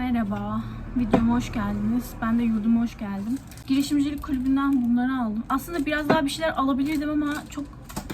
Merhaba, videoma hoş geldiniz. Ben de yurduma hoş geldim. Girişimcilik kulübünden bunları aldım. Aslında biraz daha bir şeyler alabilirdim ama çok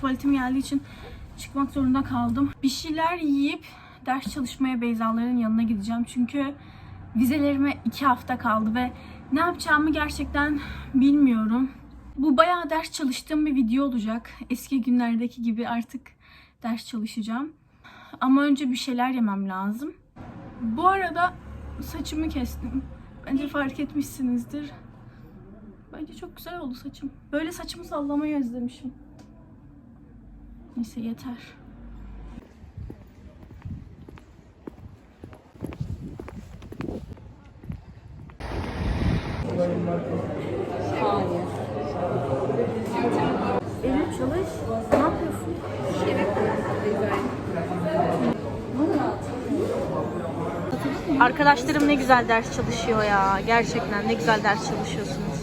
tuvaletim geldiği için çıkmak zorunda kaldım. Bir şeyler yiyip ders çalışmaya Beyzaların yanına gideceğim. Çünkü vizelerime iki hafta kaldı ve ne yapacağımı gerçekten bilmiyorum. Bu bayağı ders çalıştığım bir video olacak. Eski günlerdeki gibi artık ders çalışacağım. Ama önce bir şeyler yemem lazım. Bu arada saçımı kestim. Bence fark etmişsinizdir. Bence çok güzel oldu saçım. Böyle saçımı sallamayı özlemişim. Neyse yeter. Arkadaşlarım ne güzel ders çalışıyor ya. Gerçekten ne güzel ders çalışıyorsunuz.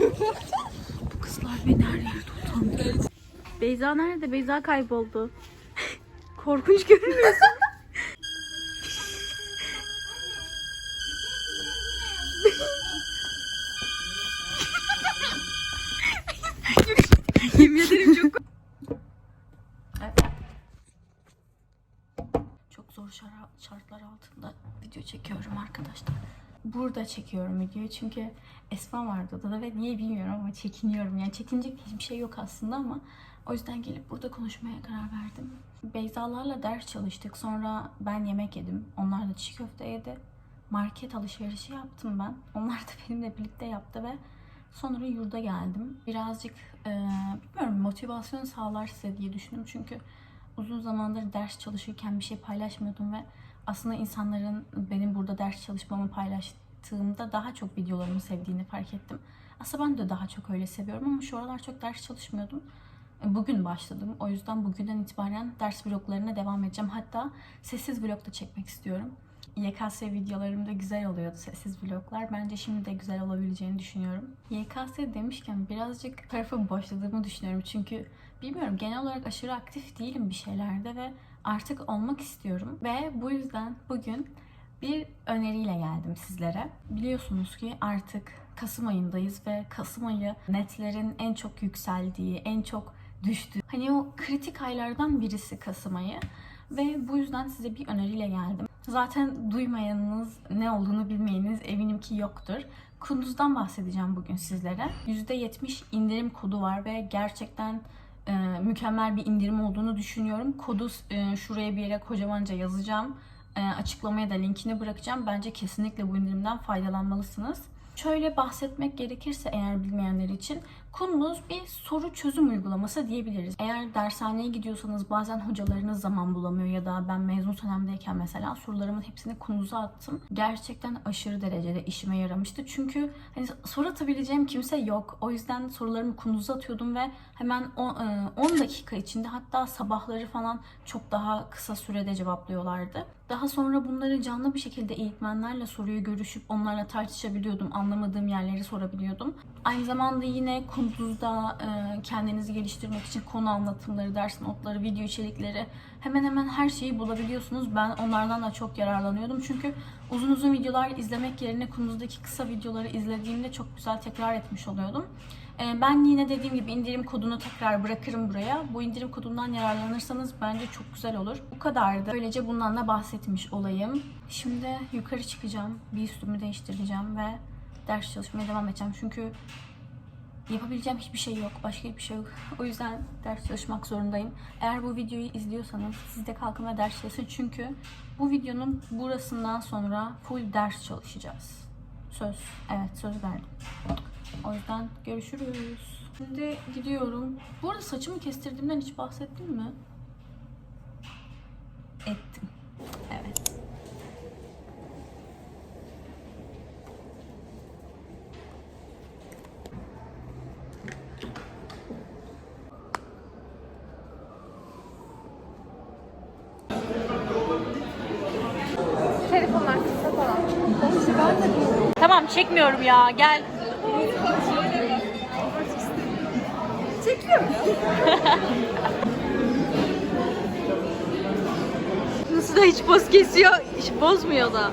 Bu kızlar beni her yerde utandırıyor. Beyza nerede? Beyza kayboldu. Korkunç görünüyorsun. Yemin ederim çok Çok zor şartlar altında video çekiyorum arkadaşlar. Burada çekiyorum videoyu çünkü Esma vardı odada ve niye bilmiyorum ama çekiniyorum. Yani çekinecek hiçbir şey yok aslında ama o yüzden gelip burada konuşmaya karar verdim. Beyzalarla ders çalıştık. Sonra ben yemek yedim. Onlar da çiğ köfte yedi. Market alışverişi yaptım ben. Onlar da benimle birlikte yaptı ve sonra yurda geldim. Birazcık eee, bilmiyorum motivasyon sağlar size diye düşündüm. Çünkü uzun zamandır ders çalışırken bir şey paylaşmıyordum ve aslında insanların benim burada ders çalışmamı paylaştığımda daha çok videolarımı sevdiğini fark ettim. Aslında ben de daha çok öyle seviyorum ama şu aralar çok ders çalışmıyordum. Bugün başladım. O yüzden bugünden itibaren ders vloglarına devam edeceğim. Hatta sessiz vlog da çekmek istiyorum. YKS videolarımda güzel oluyordu sessiz vloglar. Bence şimdi de güzel olabileceğini düşünüyorum. YKS demişken birazcık tarafı boşladığımı düşünüyorum. Çünkü bilmiyorum genel olarak aşırı aktif değilim bir şeylerde ve artık olmak istiyorum. Ve bu yüzden bugün bir öneriyle geldim sizlere. Biliyorsunuz ki artık Kasım ayındayız ve Kasım ayı netlerin en çok yükseldiği, en çok düştüğü, hani o kritik aylardan birisi Kasım ayı. Ve bu yüzden size bir öneriyle geldim. Zaten duymayanınız, ne olduğunu bilmeyeniz eminim ki yoktur. Kunduz'dan bahsedeceğim bugün sizlere. %70 indirim kodu var ve gerçekten e, mükemmel bir indirim olduğunu düşünüyorum. Kodu e, şuraya bir yere kocamanca yazacağım. E, açıklamaya da linkini bırakacağım. Bence kesinlikle bu indirimden faydalanmalısınız. Şöyle bahsetmek gerekirse eğer bilmeyenler için Kunduz bir soru çözüm uygulaması diyebiliriz. Eğer dershaneye gidiyorsanız bazen hocalarınız zaman bulamıyor ya da ben mezun dönemdeyken mesela sorularımın hepsini Kunduz'a attım. Gerçekten aşırı derecede işime yaramıştı. Çünkü hani soru atabileceğim kimse yok. O yüzden sorularımı Kunduz'a atıyordum ve hemen o- e, 10 dakika içinde hatta sabahları falan çok daha kısa sürede cevaplıyorlardı. Daha sonra bunları canlı bir şekilde eğitmenlerle soruyu görüşüp onlarla tartışabiliyordum. Anlamadığım yerleri sorabiliyordum. Aynı zamanda yine Kunduz'da e, kendinizi geliştirmek için konu anlatımları, ders notları, video içerikleri hemen hemen her şeyi bulabiliyorsunuz. Ben onlardan da çok yararlanıyordum. Çünkü uzun uzun videolar izlemek yerine Kunduz'daki kısa videoları izlediğimde çok güzel tekrar etmiş oluyordum. E, Ben yine dediğim gibi indirim kodunu tekrar bırakırım buraya. Bu indirim kodundan yararlanırsanız bence çok güzel olur. Bu kadardı. Böylece bundan da bahsetmiş olayım. Şimdi yukarı çıkacağım. Bir üstümü değiştireceğim ve ders çalışmaya devam edeceğim. Çünkü yapabileceğim hiçbir şey yok. Başka hiçbir şey yok. O yüzden ders çalışmak zorundayım. Eğer bu videoyu izliyorsanız siz de kalkın ve ders çalışın. Çünkü bu videonun burasından sonra full ders çalışacağız. Söz. Evet söz verdim. O yüzden görüşürüz. Şimdi gidiyorum. Bu arada saçımı kestirdiğimden hiç bahsettim mi? Ettim. Evet. Tamam çekmiyorum ya gel. Çekiyorum. Nasıl da hiç boz kesiyor, hiç bozmuyor da.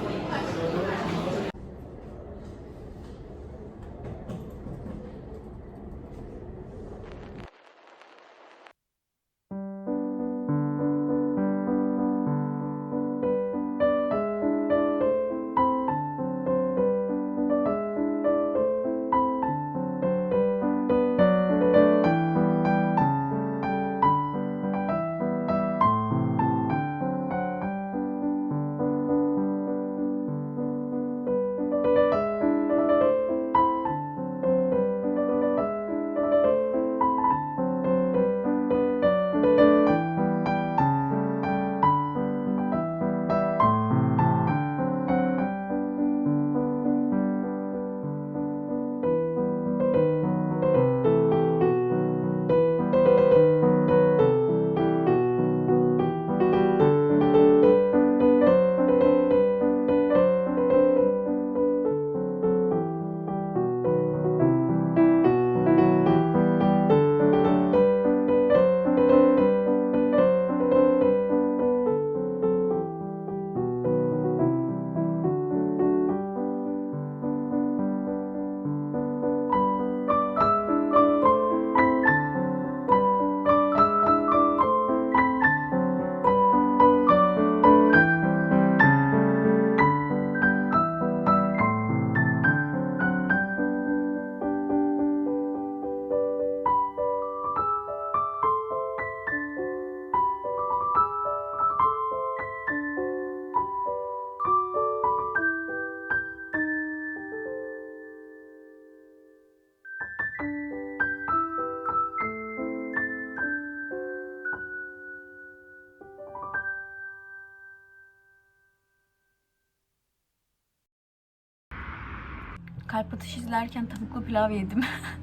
Kalp atışı izlerken tavuklu pilav yedim.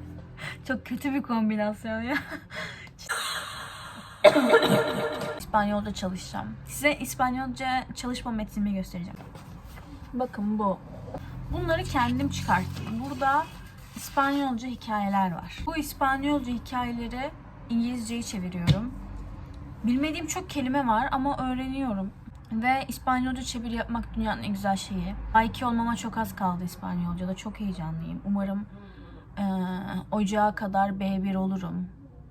Çok kötü bir kombinasyon ya. İspanyolca çalışacağım. Size İspanyolca çalışma metnimi göstereceğim. Bakın bu. Bunları kendim çıkarttım. Burada İspanyolca hikayeler var. Bu İspanyolca hikayeleri İngilizceyi çeviriyorum. Bilmediğim çok kelime var ama öğreniyorum. Ve İspanyolca çeviri yapmak dünyanın en güzel şeyi. A2 olmama çok az kaldı İspanyolca'da. Çok heyecanlıyım. Umarım eee ocağa kadar B1 olurum.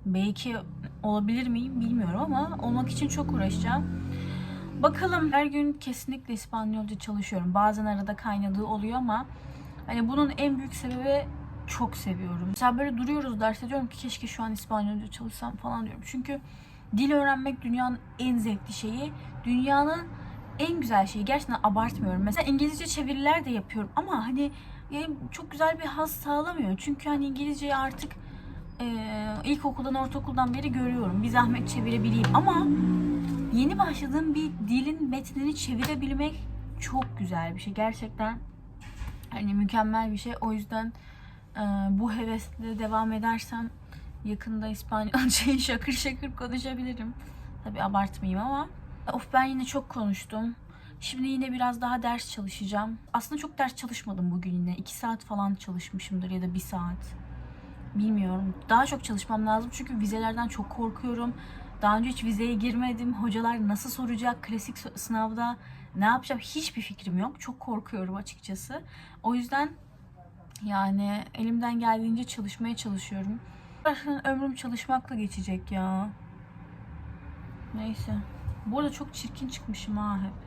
B2 olabilir miyim bilmiyorum ama olmak için çok uğraşacağım. Bakalım her gün kesinlikle İspanyolca çalışıyorum. Bazen arada kaynadığı oluyor ama hani bunun en büyük sebebi çok seviyorum. Mesela böyle duruyoruz derste diyorum ki keşke şu an İspanyolca çalışsam falan diyorum. Çünkü dil öğrenmek dünyanın en zevkli şeyi. Dünyanın en güzel şeyi. Gerçekten abartmıyorum. Mesela İngilizce çeviriler de yapıyorum ama hani yani çok güzel bir haz sağlamıyor. Çünkü hani İngilizceyi artık eee ilkokuldan, ortaokuldan beri görüyorum. Bir zahmet çevirebileyim ama yeni başladığım bir dilin metnini çevirebilmek çok güzel bir şey. Gerçekten hani mükemmel bir şey. O yüzden e, bu hevesle devam edersem yakında İspanyolcayı şakır şakır konuşabilirim. Tabi abartmayayım ama. Of ben yine çok konuştum. Şimdi yine biraz daha ders çalışacağım. Aslında çok ders çalışmadım bugün yine. 2 saat falan çalışmışımdır ya da 1 saat. Bilmiyorum. Daha çok çalışmam lazım çünkü vizelerden çok korkuyorum. Daha önce hiç vizeye girmedim. Hocalar nasıl soracak klasik sınavda ne yapacağım hiçbir fikrim yok. Çok korkuyorum açıkçası. O yüzden yani elimden geldiğince çalışmaya çalışıyorum. Gerçekten ömrüm çalışmakla geçecek ya. Neyse. Bu arada çok çirkin çıkmışım ha hep.